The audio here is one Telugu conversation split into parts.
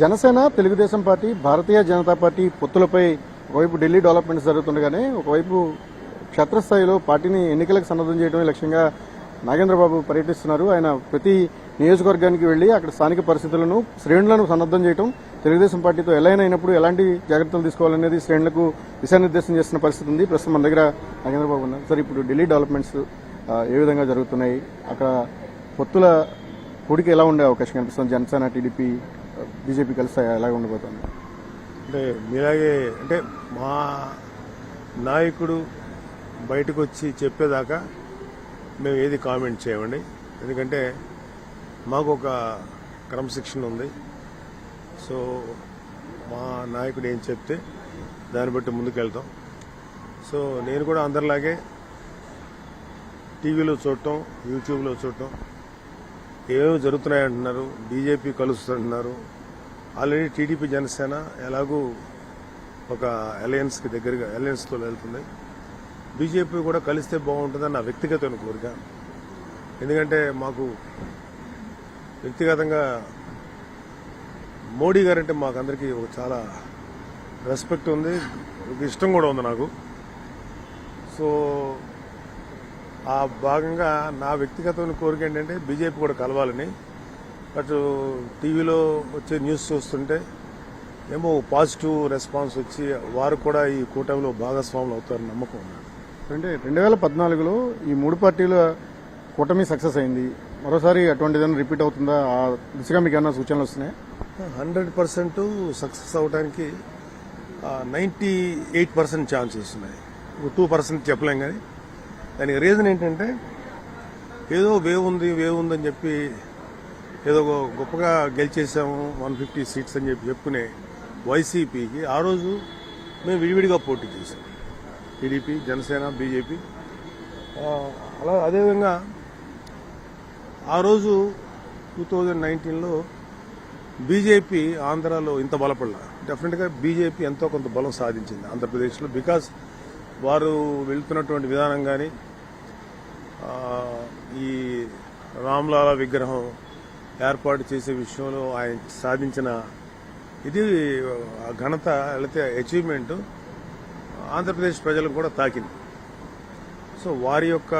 జనసేన తెలుగుదేశం పార్టీ భారతీయ జనతా పార్టీ పొత్తులపై ఒకవైపు ఢిల్లీ డెవలప్మెంట్స్ జరుగుతుండగానే ఒకవైపు క్షేత్రస్థాయిలో పార్టీని ఎన్నికలకు సన్నద్ధం చేయడమే లక్ష్యంగా నాగేంద్రబాబు పర్యటిస్తున్నారు. ఆయన ప్రతి నియోజకవర్గానికి వెళ్ళి అక్కడ స్థానిక పరిస్థితులను శ్రేణులను సన్నద్ధం చేయడం తెలుగుదేశం పార్టీతో ఎలా అయినప్పుడు ఎలాంటి జాగ్రత్తలు తీసుకోవాలనేది శ్రేణులకు దిశానిర్దేశం చేస్తున్న పరిస్థితి ఉంది. ప్రస్తుతం మన దగ్గర నాగేంద్రబాబు ఉన్నారు. సార్ ఇప్పుడు ఢిల్లీ డెవలప్మెంట్స్ ఏ విధంగా జరుగుతున్నాయి? అక్కడ పొత్తుల కూడికి ఎలా ఉండే అవకాశం కనిపిస్తుంది? జనసేన టీడీపీ బీజేపీ కలుస్తాయా ఎలా ఉండబోతుంది అంటే మీలాగే అంటే మా నాయకుడు బయటకు వచ్చి చెప్పేదాకా మేము ఏది కామెంట్ చేయమండి. ఎందుకంటే మాకు ఒక క్రమశిక్షణ ఉంది. సో మా నాయకుడు ఏం చెప్తే దాన్ని బట్టి ముందుకెళ్తాం. సో నేను కూడా అందరిలాగే టీవీలో చూడటం యూట్యూబ్లో చూడటం ఏమేమి జరుగుతున్నాయంటున్నారు బీజేపీ కలుస్తుంటున్నారు ఆల్రెడీ టీడీపీ జనసేన ఎలాగూ ఒక అలయన్స్కి దగ్గరగా అలయన్స్తో వెళ్తుంది. బీజేపీ కూడా కలిస్తే బాగుంటుందని నా వ్యక్తిగత కోరిక. ఎందుకంటే మాకు వ్యక్తిగతంగా మోడీ గారంటే మాకందరికీ ఒక చాలా రెస్పెక్ట్ ఉంది. ఒక ఇష్టం కూడా ఉంది నాకు. సో ఆ భాగంగా నా వ్యక్తిగతమైన కోరిక ఏంటంటే బీజేపీ కూడా కలవాలని. బట్ టీవీలో వచ్చే న్యూస్ చూస్తుంటే ఏమో పాజిటివ్ రెస్పాన్స్ వచ్చి వారు కూడా ఈ కూటమిలో భాగస్వాములు అవుతారని నమ్మకం ఉంది. అంటే రెండు వేల పద్నాలుగులో ఈ మూడు పార్టీల కూటమి సక్సెస్ అయింది. మరోసారి అటువంటిదైనా రిపీట్ అవుతుందా? ఆ దిశగా మీకు ఏమైనా సూచనలు వస్తున్నాయి? హండ్రెడ్ పర్సెంట్ సక్సెస్ అవడానికి నైంటీ ఎయిట్ పర్సెంట్ ఛాన్సెస్ ఉన్నాయి. టూ పర్సెంట్ చెప్పలేం కానీ దానికి రీజన్ ఏంటంటే ఏదో వేవ్ ఉంది వేవ్ ఉందని చెప్పి ఏదో గొప్పగా గెలిచేసాము వన్ ఫిఫ్టీ సీట్స్ అని చెప్పి చెప్పుకునే వైసీపీకి ఆ రోజు మేము విడివిడిగా పోటీ చేసాం టీడీపీ జనసేన బీజేపీ. అలా అదేవిధంగా ఆ రోజు టూ థౌజండ్ నైన్టీన్లో బీజేపీ ఆంధ్రాలో ఇంత బలపడలా. డెఫినెట్గా బీజేపీ ఎంతో కొంత బలం సాధించింది ఆంధ్రప్రదేశ్లో బికాస్ వారు వెళ్తున్నటువంటి విధానం కానీ ఈ రామ్లాల విగ్రహం ఏర్పాటు చేసే విషయంలో ఆయన సాధించిన ఇది ఆ ఘనత లేకపోతే అచీవ్మెంట్ ఆంధ్రప్రదేశ్ ప్రజలకు కూడా తాకింది. సో వారి యొక్క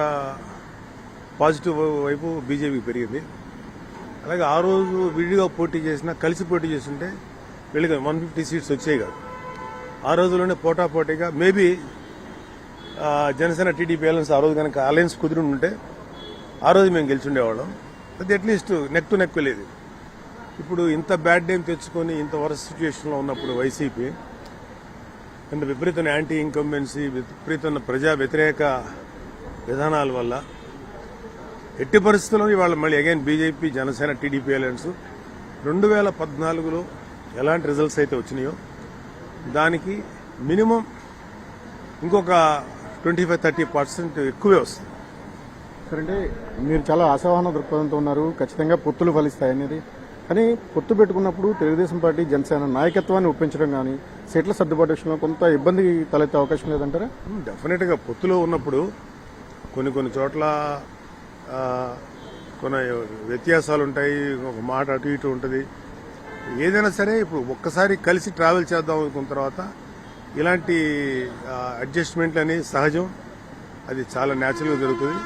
పాజిటివ్ వైపు బీజేపీ పెరిగింది. అలాగే ఆ రోజు విడిగా పోటీ చేసినా కలిసి పోటీ చేస్తుంటే వెళ్ళి వన్ ఫిఫ్టీ సీట్స్ వచ్చాయి కాదు. ఆ రోజుల్లోనే పోటాపోటీగా మేబీ జనసేన టీడీపీ అలయన్స్ ఆ రోజు కనుక అలయన్స్ కుదిరి ఉంటే ఆ రోజు మేము గెలిచుండేవాళ్ళం అది అట్లీస్ట్ నెక్ టు నెక్ వెళ్ళేది ఇప్పుడు ఇంత బ్యాడ్ డేమ్ తెచ్చుకొని ఇంత వరస్ట్ సిచ్యువేషన్లో ఉన్నప్పుడు వైసీపీ అండ్ విపరీతమైన యాంటీ ఇన్కంబెన్సీ విపరీతమైన ప్రజా వ్యతిరేక విధానాల వల్ల ఎట్టి పరిస్థితుల్లో ఇవాళ మళ్ళీ again BJP Janasena TDP alliance రెండు వేల పద్నాలుగులో ఎలాంటి రిజల్ట్స్ అయితే వచ్చినాయో దానికి మినిమం ఇంకొక ట్వంటీ ఫైవ్ థర్టీ పర్సెంట్ ఎక్కువే వస్తుంది. సరే మీరు చాలా ఆశావాహన దృక్పథంతో ఉన్నారు ఖచ్చితంగా పొత్తులు ఫలిస్తాయనేది కానీ పొత్తు పెట్టుకున్నప్పుడు తెలుగుదేశం పార్టీ జనసేన నాయకత్వాన్ని ఒప్పించడం కానీ సీట్ల సర్దుబాటు విషయంలో కొంత ఇబ్బంది తలెత్తే అవకాశం లేదంటారా? డెఫినెట్గా పొత్తులో ఉన్నప్పుడు కొన్ని కొన్ని చోట్ల కొన్ని వ్యత్యాసాలు ఉంటాయి ఒక మాట అటు ఇటు ఉంటుంది. ఏదైనా సరే ఇప్పుడు ఒక్కసారి కలిసి ట్రావెల్ చేద్దాం అనుకున్న తర్వాత ఇలాంటి అడ్జస్ట్మెంట్లు అనేవి సహజం. అది చాలా న్యాచురల్గా జరుగుతుంది.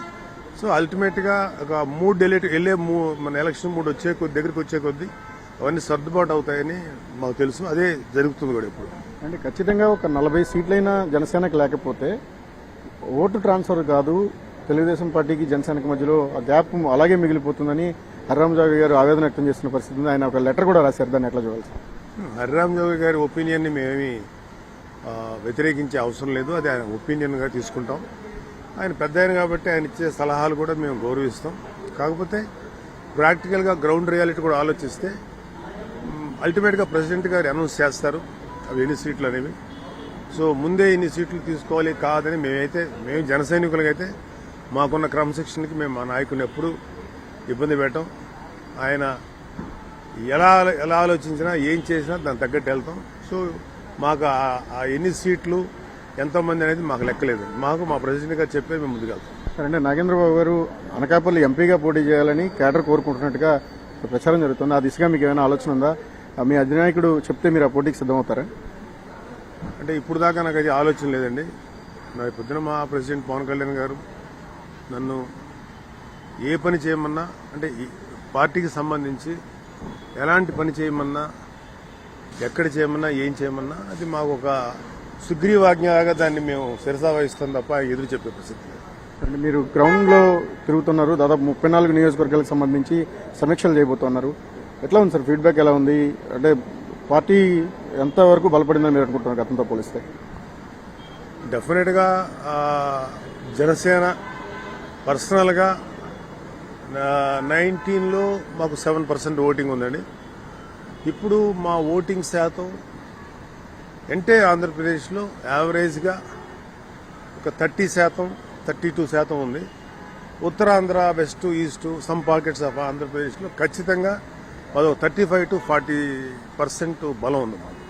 సో అల్టిమేట్గా ఒక మూడు వెళ్ళే వెళ్ళే మూ మన ఎలక్షన్ మూడు వచ్చే కొద్ది దగ్గరికి వచ్చే కొద్దీ అవన్నీ సర్దుబాటు అవుతాయని మాకు తెలుసు. అదే జరుగుతుంది కూడా ఇప్పుడు. అంటే ఖచ్చితంగా ఒక నలభై సీట్లైనా జనసేనకు లేకపోతే ఓటు ట్రాన్స్ఫర్ కాదు. తెలుగుదేశం పార్టీకి జనసేనకి మధ్యలో ఆ గ్యాప్ అలాగే మిగిలిపోతుందని హర్రాంజావి గారు ఆవేదన వ్యక్తం చేస్తున్న పరిస్థితి ఉంది. ఆయన ఒక లెటర్ కూడా రాశారు. దాన్ని ఎట్లా చూడాలి? సార్? హరిరామ్ జోగి గారి ఒపీనియన్ని మేమేమి వ్యతిరేకించే అవసరం లేదు. అది ఆయన ఒపీనియన్గా తీసుకుంటాం. ఆయన పెద్ద ఆయన కాబట్టి ఆయన ఇచ్చే సలహాలు కూడా మేము గౌరవిస్తాం. కాకపోతే ప్రాక్టికల్గా గ్రౌండ్ రియాలిటీ కూడా ఆలోచిస్తే అల్టిమేట్గా ప్రెసిడెంట్ గారు అనౌన్స్ చేస్తారు. అవి ఎన్ని సీట్లు అనేవి. సో ముందే ఇన్ని సీట్లు తీసుకోవాలి కాదని మేమైతే మేము జన సైనికులకైతే మాకున్న క్రమశిక్షణకి మేము మా నాయకుని ఎప్పుడు ఇబ్బంది పెట్టాం. ఆయన ఎలా ఎలా ఆలోచించినా ఏం చేసినా దాని తగ్గట్టు వెళ్తాం. సో మాకు ఆ- ఆ ఎన్ని సీట్లు ఎంతమంది అనేది మాకు లెక్కలేదు. మాకు మా ప్రెసిడెంట్ గారు చెప్పే మేము ముందుకెళ్తాం. సరే అంటే నాగేంద్రబాబు గారు అనకాపల్లి ఎంపీగా పోటీ చేయాలని కేడర్ కోరుకుంటున్నట్టుగా ప్రచారం జరుగుతుంది. ఆ దిశగా మీకు ఏమైనా ఆలోచన ఉందా? మీ అధినాయకుడు చెప్తే మీరు ఆ పోటీకి సిద్ధమవుతారా? అంటే ఇప్పుడు దాకా నాకు అది ఆలోచన లేదండి. నా పొద్దున మా ప్రెసిడెంట్ పవన్ కళ్యాణ్ గారు నన్ను ఏ పని చేయమన్నా అంటే పార్టీకి సంబంధించి ఎలాంటి పని చేయమన్నా ఎక్కడ చేయమన్నా ఏం చేయమన్నా అది మాకు ఒక సుగ్రీవాజ్ఞలాగా దాన్ని మేము శిరసా వహిస్తాం తప్ప ఎదురు చెప్పే ప్రసక్తి లేదు. అంటే మీరు గ్రౌండ్లో తిరుగుతున్నారు దాదాపు ముప్పై నాలుగు నియోజకవర్గాలకు సంబంధించి సమీక్షలు చేయబోతున్నారు. ఎట్లా ఉంది సార్? ఫీడ్బ్యాక్ ఎలా ఉంది? అంటే పార్టీ ఎంతవరకు బలపడిందని మీరు అనుకుంటున్నారు గతంతో పోలిస్తే? డెఫినెట్గా జనసేన పర్సనల్గా నైన్టీన్లో మాకు సెవెన్ పర్సెంట్ ఓటింగ్ ఉందండి. ఇప్పుడు మా ఓటింగ్ శాతం అంటే ఆంధ్రప్రదేశ్లో యావరేజ్గా ఒక థర్టీ శాతం థర్టీ టూ శాతం ఉంది. Uttarandhra west east some pockets of ఆంధ్రప్రదేశ్లో ఖచ్చితంగా అదో thirty five to forty percent బలం ఉంది మాకు.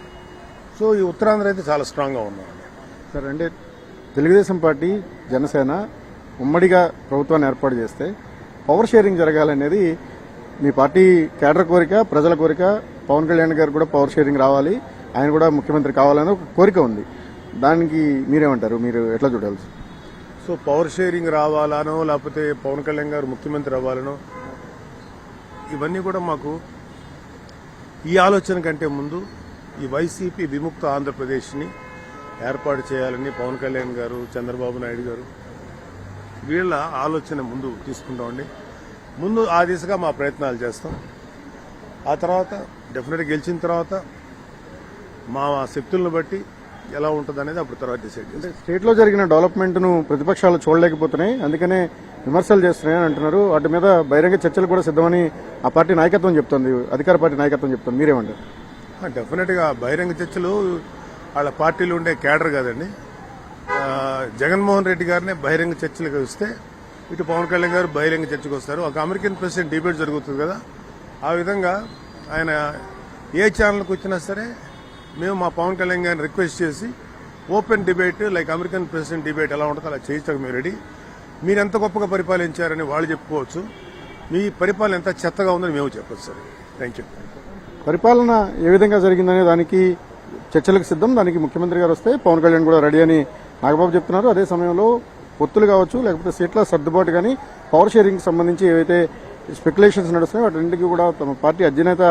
సో ఈ ఉత్తరాంధ్ర అయితే చాలా స్ట్రాంగ్గా ఉన్నామండి సార్ అంటే తెలుగుదేశం పార్టీ జనసేన ఉమ్మడిగా ప్రభుత్వాన్ని ఏర్పాటు చేస్తే పవర్ షేరింగ్ జరగాలనేది మీ పార్టీ కేడర్ కోరిక ప్రజల కోరిక పవన్ కళ్యాణ్ గారు కూడా పవర్ షేరింగ్ రావాలి. ఆయన కూడా ముఖ్యమంత్రి కావాలని ఒక కోరిక ఉంది. దానికి మీరేమంటారు? మీరు ఎట్లా చూడాల్సి? సో పవర్ షేరింగ్ రావాలనో లేకపోతే పవన్ కళ్యాణ్ గారు ముఖ్యమంత్రి అవ్వాలనో ఇవన్నీ కూడా మాకు ఈ ఆలోచన కంటే ముందు ఈ వైసీపీ విముక్త ఆంధ్రప్రదేశ్ని ఏర్పాటు చేయాలని పవన్ కళ్యాణ్ గారు చంద్రబాబు నాయుడు గారు వీళ్ళ ఆలోచన ముందు తీసుకుంటామండి ముందు ఆ దిశగా మా ప్రయత్నాలు చేస్తాం. ఆ తర్వాత డెఫినెట్గా గెలిచిన తర్వాత మా శక్తులను బట్టి ఎలా ఉంటుంది అనేది అప్పుడు తర్వాత డిసైడ్ చేస్తాం స్టేట్లో జరిగిన డెవలప్మెంట్ను ప్రతిపక్షాలు చూడలేకపోతున్నాయి. అందుకనే విమర్శలు చేస్తున్నాయని అంటున్నారు. వాటి మీద బహిరంగ చర్చలు కూడా సిద్ధమని ఆ పార్టీ నాయకత్వం చెప్తుంది. అధికార పార్టీ నాయకత్వం చెప్తుంది. మీరేమంటారు? డెఫినెట్గా బహిరంగ చర్చలు వాళ్ళ పార్టీలో ఉండే కేడర్ కాదండి. జగన్మోహన్ రెడ్డి గారిని బహిరంగ చర్చలకు వస్తే ఇటు పవన్ కళ్యాణ్ గారు బహిరంగ చర్చకు వస్తారు. ఒక అమెరికన్ ప్రెసిడెంట్ డిబేట్ జరుగుతుంది కదా. ఆ విధంగా ఆయన ఏ ఛానల్కి వచ్చినా సరే మేము మా పవన్ కళ్యాణ్ గారిని రిక్వెస్ట్ చేసి open debate like American president debate ఎలా ఉంటుందో అలా చేయించక మేము రెడీ మీరు ఎంత గొప్పగా పరిపాలించారని వాళ్ళు చెప్పుకోవచ్చు. మీ పరిపాలన ఎంత చెత్తగా ఉందని మేము చెప్పొచ్చు సార్ థ్యాంక్ యూ పరిపాలన ఏ విధంగా జరిగిందనే దానికి చర్చలకు సిద్ధం. దానికి ముఖ్యమంత్రి గారు వస్తే పవన్ కళ్యాణ్ కూడా రెడీ అని నాగబాబు చెప్తున్నారు. అదే సమయంలో పొత్తులు కావచ్చు లేకపోతే సీట్ల సర్దుబాటు కానీ పవర్ షేరింగ్ సంబంధించి ఏవైతే స్పెక్యులేషన్స్ నడుస్తున్నాయో వాటింటికి కూడా తమ పార్టీ అధినేత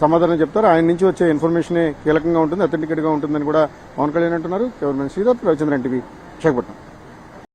సమాధానం చెప్తారు. ఆయన నుంచి వచ్చే ఇన్ఫర్మేషనే కీలకంగా ఉంటుంది అథెంటికేట్గా ఉంటుందని కూడా పవన్ కళ్యాణ్ అంటున్నారు. కేవలం శ్రీధర్ రవిచంద్రన్ టీవీ విశాఖపట్నం.